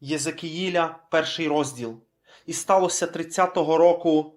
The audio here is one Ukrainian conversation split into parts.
Єзекіїля, перший розділ. І сталося 30-го року,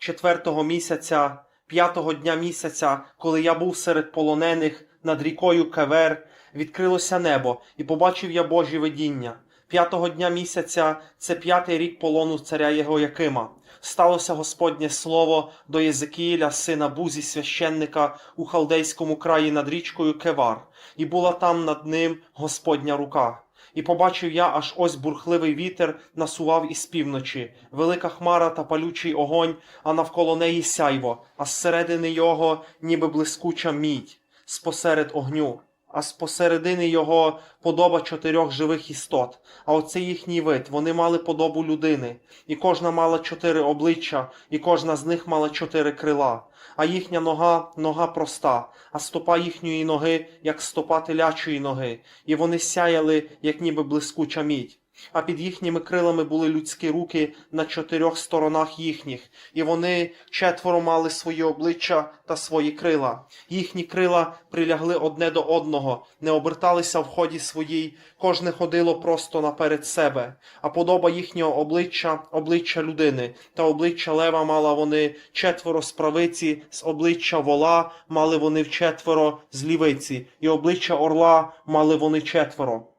4-го місяця, 5-го дня місяця, коли я був серед полонених над рікою Кевер, відкрилося небо, і побачив я Божі видіння. П'ятого дня місяця це п'ятий рік полону царя Єгоякима. Сталося Господнє слово до Єзекіїля, сина Бузі, священника у халдейському краї над річкою Кевар, і була там над ним Господня рука. І побачив я, аж ось бурхливий вітер насував із півночі, велика хмара та палючий огонь, а навколо неї сяйво, а зсередини його ніби блискуча мідь, спосеред огню. А спосередини його подоба чотирьох живих істот. А оце їхній вид. Вони мали подобу людини, і кожна мала чотири обличчя, і кожна з них мала чотири крила. А їхня нога нога проста, а стопа їхньої ноги, як стопа телячої ноги, і вони сяяли, як ніби блискуча мідь. А під їхніми крилами були людські руки на чотирьох сторонах їхніх, і вони четверо мали свої обличчя та свої крила. Їхні крила прилягли одне до одного, не оберталися в ході своїй, кожне ходило просто наперед себе. А подоба їхнього обличчя обличчя людини, та обличчя лева мала вони четверо з правиці, з обличчя вола мали вони вчетверо з лівиці, і обличчя орла мали вони четверо.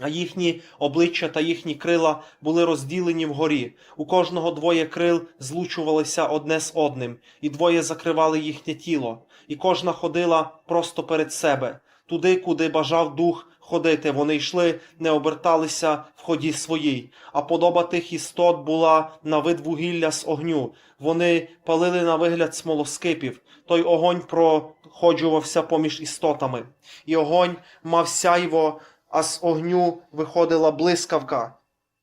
А їхні обличчя та їхні крила були розділені вгорі. У кожного двоє крил злучувалися одне з одним, і двоє закривали їхнє тіло, і кожна ходила просто перед себе. Туди, куди бажав дух ходити, вони йшли, не оберталися в ході своїй. А подоба тих істот була на вид вугілля з огню. Вони палили на вигляд смолоскипів. Той огонь проходжувався поміж істотами. І огонь мав сяйво, а з огню виходила блискавка.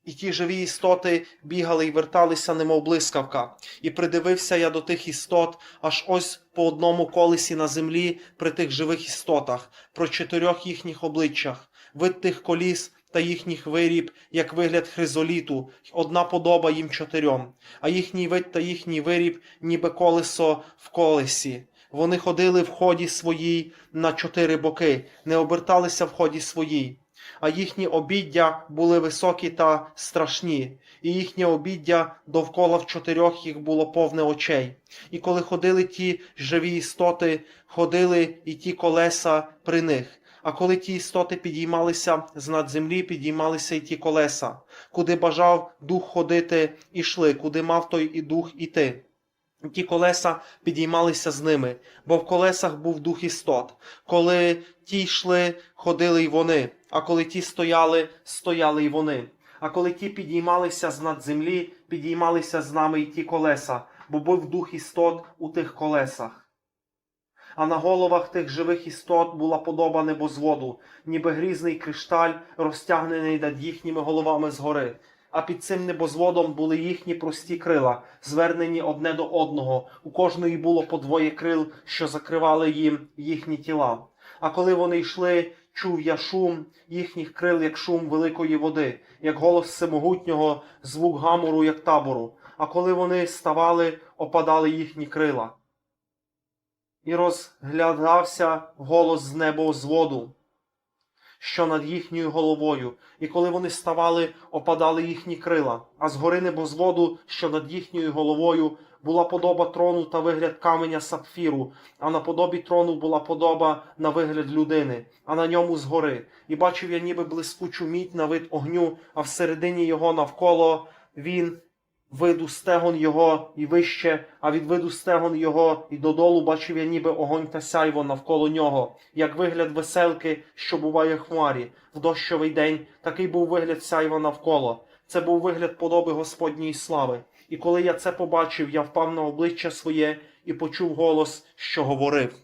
І ті живі істоти бігали і верталися, немов блискавка. І придивився я до тих істот, аж ось по одному колесі на землі при тих живих істотах, про чотирьох їхніх обличчях, вид тих коліс та їхніх виріб, як вигляд хризоліту, одна подоба їм чотирьом, а їхній вид та їхній виріб, ніби колесо в колесі. Вони ходили в ході своїй на чотири боки, не оберталися в ході своїй. А їхні обіддя були високі та страшні, і їхнє обіддя довкола в чотирьох їх було повне очей. І коли ходили ті живі істоти, ходили і ті колеса при них. А коли ті істоти підіймалися з над землі, підіймалися й ті колеса. Куди бажав дух ходити, ішли, куди мав той і дух іти. Ті колеса підіймалися з ними, бо в колесах був дух істот. Коли ті йшли, ходили й вони, а коли ті стояли, стояли й вони. А коли ті підіймалися з над землі, підіймалися з нами й ті колеса, бо був дух істот у тих колесах. А на головах тих живих істот була подоба небозводу, ніби грізний кришталь, розтягнений над їхніми головами згори. А під цим небозводом були їхні прості крила, звернені одне до одного. У кожної було по двоє крил, що закривали їм їхні тіла. А коли вони йшли, чув я шум їхніх крил, як шум великої води, як голос всемогутнього, звук гамору, як табору. А коли вони ставали, опадали їхні крила. І розглядався голос з небозводу, що над їхньою головою, і коли вони ставали, опадали їхні крила, а згори небозводу, що над їхньою головою, була подоба трону та вигляд каменя сапфіру, а на подобі трону була подоба на вигляд людини, а на ньому згори. І бачив я ніби блискучу мідь на вид огню, а всередині його навколо він виду стегон його і вище, а від виду стегон його і додолу бачив я ніби огонь та сяйво навколо нього, як вигляд веселки, що буває хмарі, в дощовий день, такий був вигляд сяйва навколо. Це був вигляд подоби Господньої слави. І коли я це побачив, я впав на обличчя своє і почув голос, що говорив.